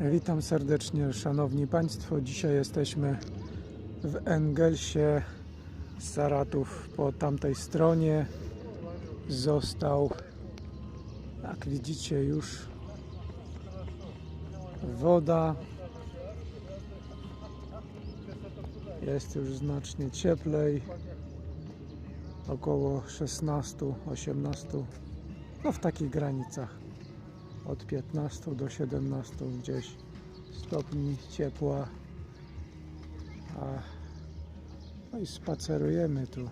Witam serdecznie, szanowni państwo. Dzisiaj jesteśmy w Engelsie. Saratów po tamtej stronie został, jak widzicie, już woda. Jest już znacznie cieplej. Około 16-18, no w takich granicach od 15 do 17 gdzieś stopni ciepła. A, no i spacerujemy tu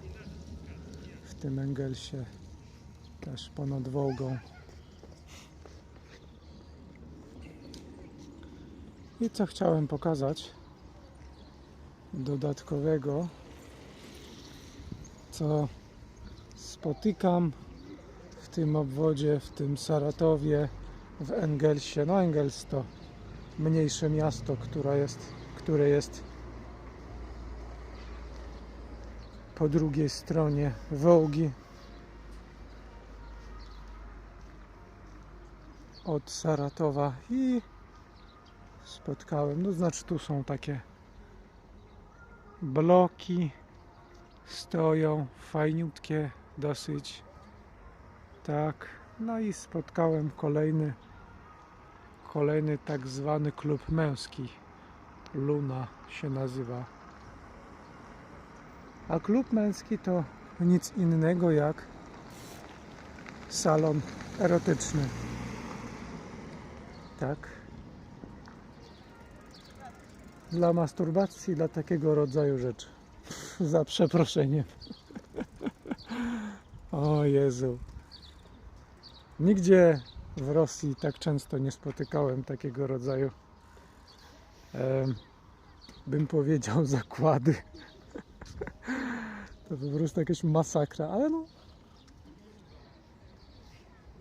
w tym Engelsie też ponad Wołgą. I co chciałem pokazać dodatkowego, co spotykam w tym obwodzie, w tym Saratowie, w Engelsie. No Engels to mniejsze miasto, które jest, które jest po drugiej stronie Wołgi od Saratowa i spotkałem, no znaczy tu są takie bloki stoją, fajniutkie dosyć tak, no i spotkałem kolejny kolejny tak zwany klub męski. Luna się nazywa. A klub męski to nic innego jak salon erotyczny. Tak. Dla masturbacji, dla takiego rodzaju rzeczy. Za przeproszeniem. O Jezu Nigdzie w Rosji tak często nie spotykałem takiego rodzaju, bym powiedział, zakłady. To po prostu jakaś masakra, ale no,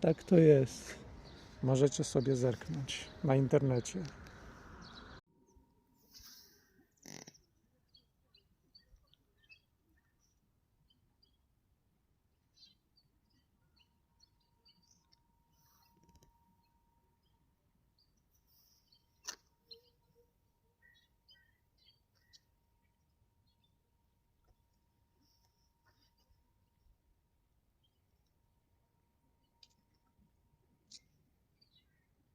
tak to jest. Możecie sobie zerknąć na internecie.